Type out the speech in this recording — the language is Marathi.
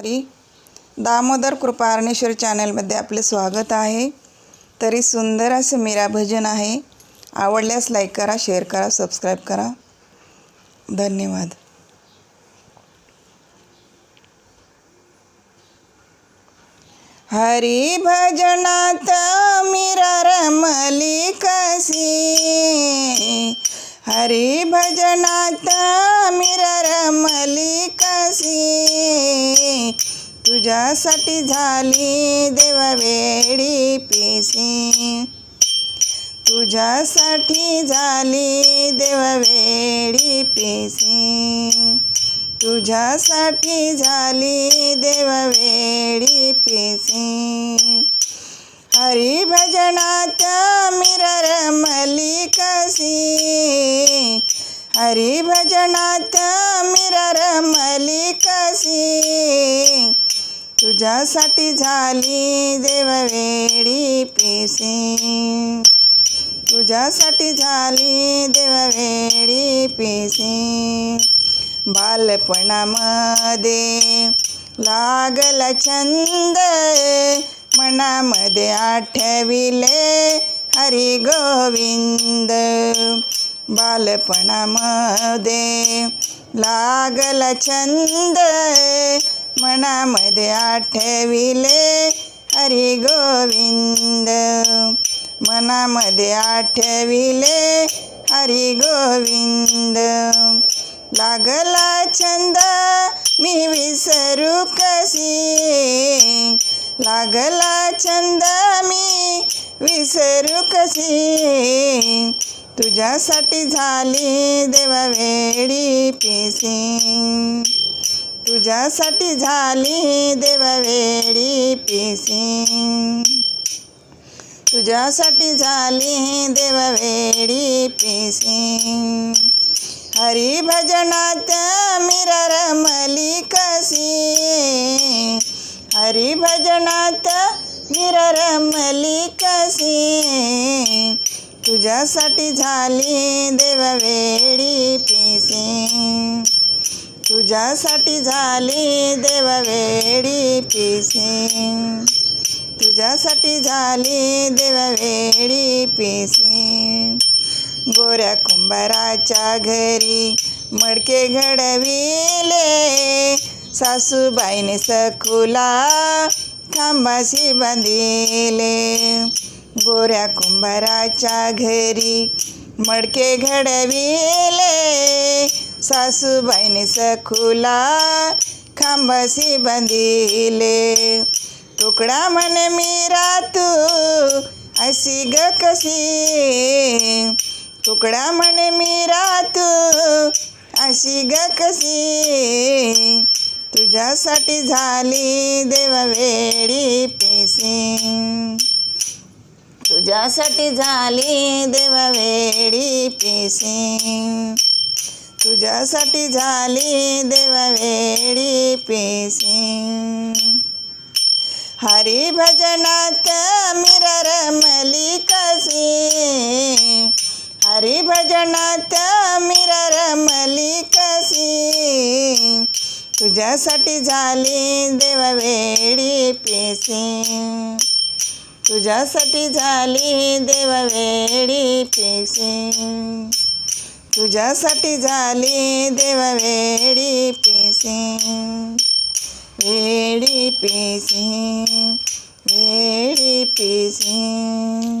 हरी. दामोदर कृपारणेश्वर चॅनलमध्ये आपले स्वागत आहे. तरी सुंदर असं मीरा भजन आहे. आवडल्यास लाईक करा शेअर करा सबस्क्राईब करा. धन्यवाद. हरी भजनात मीरा रमली कसी हरी भजनात मीरा रमली कसी तुझ्यासाठी झाली देवा वेडी पेशी. तुझ्यासाठी झाली देवा वेडी पेशी. तुझ्यासाठी झाली देवा वेडी पेशी. हरी भजनात मिरर रमली कसी हरी भजनात रमली कसी तुझ्यासाठी झाली देववेडी वेडी तुझ्यासाठी झाली देववेडी वेडी बालपणामध्ये लागला छंद मनामध्ये आठविले हरी गोविंद. बालपणामध्ये लागला छंद मनामध्ये आठविले हरी गोविंद. मनामध्ये आठविले हरी गोविंद. लागला छंद मी विसरू कशी? लागला छंद मी विसरू कशी? तुझ्यासाठी झाली देवा वेळी पिसी तुझ्यासाठी झाली देव वेडी पेशी तुझ्यासाठी झाली देव वेडी पेशी हरी भजनात मीरा रमली कशी? हरी भजनात मीरा रमली कसी तुझ्यासाठी झाली देव वेडी पेशी तुझ्यासाठी झाली देवा वेडी पेशी तुझ्यासाठी झाली देव वेडी पेशी गोऱ्या कुंभाराच्या घरी मडके घडविले. सासूबाईने सखुला खांबाशी बांधिले. गोऱ्या कुंभाराच्या घरी मडके घडविले. सासूबाईने सखुला खांबाशी बांधिले. तुकडा म्हणे मीरा तू अशी ग कशी? तुकडा म्हणे मीरा तू अशी ग कशी? तुझ्यासाठी झाली देव वेडी पेशी. तुझ्यासाठी झाली देव वेडी पेशी. तुझ्यासाठी झाली देवावेळी पेसी. पेशी हरी भजनात मीरा रमली कसी? हरी भजनात मीरा रमली कसी? तुझ्यासाठी झाली देवावेळी पेशी तुझ्यासाठी झाली देवावेळी पेशी तुझ्यासाठी झाली देव वेडी पेशी वेडी पिसी. वेडी पिसी.